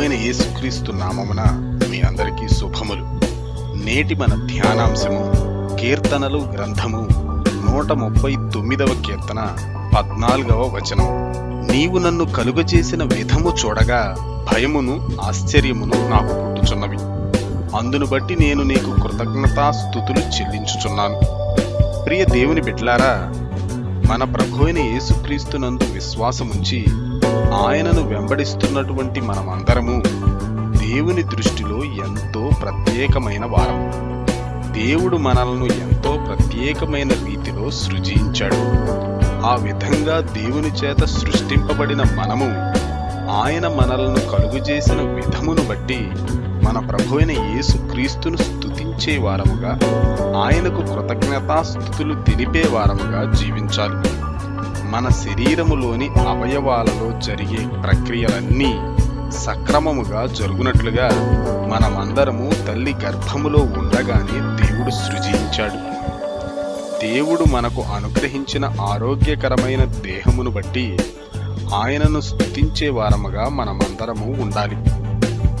యేసుక్రీస్తు నామమున మీ అందరికీ శుభములు. నేటి మన ధ్యానాంశము కీర్తనలు గ్రంథము నూట ముప్పై తొమ్మిదవ కీర్తన పద్నాలుగవ వచనం. నీవు నన్ను కలుగజేసిన విధము చూడగా భయమును ఆశ్చర్యమును నాకు పుట్టుచున్నవి. అందును బట్టి నేను నీకు కృతజ్ఞతాస్థుతులు చెల్లించుచున్నాను. ప్రియ దేవుని బిడ్లారా మన ప్రభు అయిన యేసుక్రీస్తునందు విశ్వాసముంచి ఆయనను వెంబడిస్తున్నటువంటి మనమందరము దేవుని దృష్టిలో ఎంతో ప్రత్యేకమైన వారం. దేవుడు మనలను ఎంతో ప్రత్యేకమైన రీతిలో సృజించాడు. ఆ విధంగా దేవుని చేత సృష్టింపబడిన మనము ఆయన మనలను కలుగుజేసిన విధమును బట్టి మన ప్రభు అయిన యేసు క్రీస్తును స్థుతించే వారముగా ఆయనకు కృతజ్ఞతాస్థుతులు తెలిపే వారముగా జీవించాలి. మన శరీరములోని అవయవాలలో జరిగే ప్రక్రియలన్నీ సక్రమముగా జరుగునట్లుగా మనమందరము తల్లి గర్భములో ఉండగానే దేవుడు సృజించాడు. దేవుడు మనకు అనుగ్రహించిన ఆరోగ్యకరమైన దేహమును బట్టి ఆయనను స్థుతించే వారముగా మనమందరము ఉండాలి.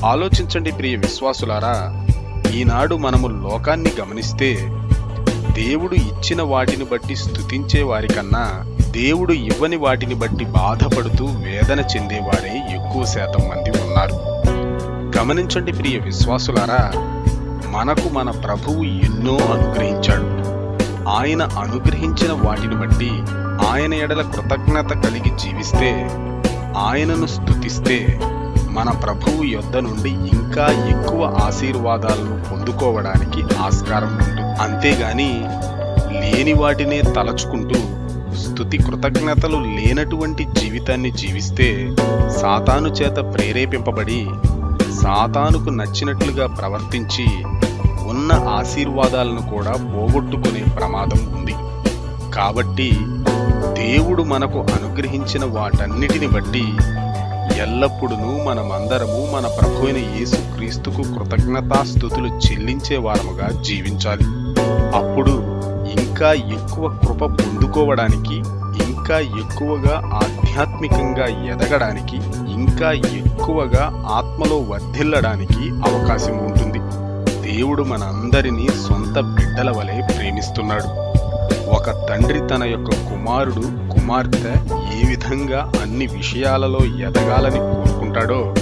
ఆలోచించండి ప్రియ విశ్వాసులారా ఈనాడు మనము లోకాన్ని గమనిస్తే దేవుడు ఇచ్చిన వాటిని బట్టి స్థుతించే వారికన్నా దేవుడు ఇవ్వని వాటిని బట్టి బాధపడుతూ వేదన చెందేవారే ఎక్కువ శాతం మంది ఉన్నారు. గమనించండి ప్రియ విశ్వాసులారా మనకు మన ప్రభువు ఎన్నో అనుగ్రహించాడు. ఆయన అనుగ్రహించిన వాటిని బట్టి ఆయన ఎడల కృతజ్ఞత కలిగి జీవిస్తే ఆయనను స్తుతిస్తే మన ప్రభువు యొద్ద నుండి ఇంకా ఎక్కువ ఆశీర్వాదాలను పొందుకోవడానికి ఆస్కారం ఉంటుంది. అంతేగాని లేని వాటినే తలచుకుంటూ స్థుతి కృతజ్ఞతలు లేనటువంటి జీవితాన్ని జీవిస్తే సాతాను చేత ప్రేరేపింపబడి సాతానుకు నచ్చినట్లుగా ప్రవర్తించి ఉన్న ఆశీర్వాదాలను కూడా పోగొట్టుకునే ప్రమాదం ఉంది. కాబట్టి దేవుడు మనకు అనుగ్రహించిన వాటన్నిటిని బట్టి ఎల్లప్పుడూ మనమందరము మన ప్రభు అయిన యేసు కృతజ్ఞతాస్థుతులు చెల్లించే వారముగా జీవించాలి. అప్పుడు ఇంకా ఎక్కువ కృప పొందుకోవడానికి ఇంకా ఎక్కువగా ఆధ్యాత్మికంగా ఎదగడానికి ఇంకా ఎక్కువగా ఆత్మలో వర్ధిల్లడానికి అవకాశం ఉంటుంది. దేవుడు మనందరినీ సొంత బిడ్డల వలె ప్రేమిస్తున్నాడు. ఒక తండ్రి తన యొక్క కుమారుడు కుమార్తె ఏ విధంగా అన్ని విషయాలలో ఎదగాలని కోరుకుంటాడో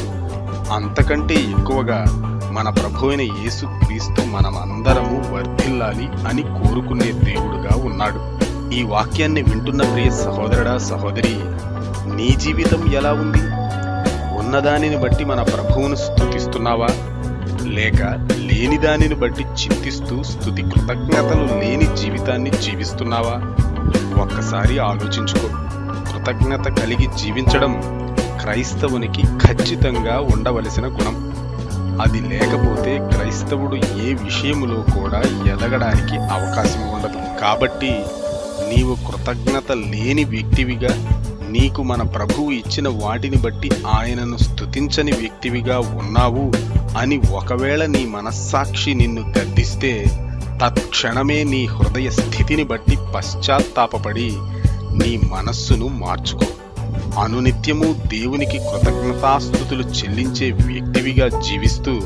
అంతకంటే ఎక్కువగా మన ప్రభువైన యేసు క్రీస్తు మనమందరము వర్ధిల్లాలి అని కోరుకునే దేవుడుగా ఉన్నాడు. ఈ వాక్యాన్ని వింటున్న ప్రియ సహోదరుడా సహోదరి నీ జీవితం ఎలా ఉంది? ఉన్నదానిని బట్టి మన ప్రభువును స్థుతిస్తున్నావా లేక లేని దానిని బట్టి చింతిస్తూ స్థుతి కృతజ్ఞతలు లేని జీవితాన్ని జీవిస్తున్నావా? ఒక్కసారి ఆలోచించుకో. కృతజ్ఞత కలిగి జీవించడం క్రైస్తవునికి ఖచ్చితంగా ఉండవలసిన గుణం. అది లేకపోతే క్రైస్తవుడు ఏ విషయంలో కూడా ఎదగడానికి అవకాశం ఉండదు. కాబట్టి నీవు కృతజ్ఞత లేని వ్యక్తివిగా నీకు మన ప్రభువు ఇచ్చిన వాటిని బట్టి ఆయనను స్తుతించని వ్యక్తివిగా ఉన్నావు అని ఒకవేళ నీ మనస్సాక్షి నిన్ను గద్దిస్తే తత్క్షణమే నీ హృదయ స్థితిని బట్టి పశ్చాత్తాపపడి నీ మనస్సును మార్చుకో. అనునిత్యము దేవునికి కృతజ్ఞతాస్థుతులు చెల్లించే వ్యక్తివిగా జీవిస్తూ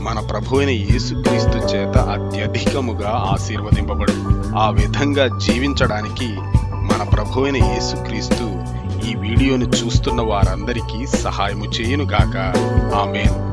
మన ప్రభు అయిన యేసుక్రీస్తు చేత అత్యధికముగా ఆశీర్వదింపబడు ఆ విధంగా జీవించడానికి మన ప్రభు అయిన యేసుక్రీస్తు ఈ వీడియోను చూస్తున్న వారందరికీ సహాయము చేయునుగాక. ఆమెను.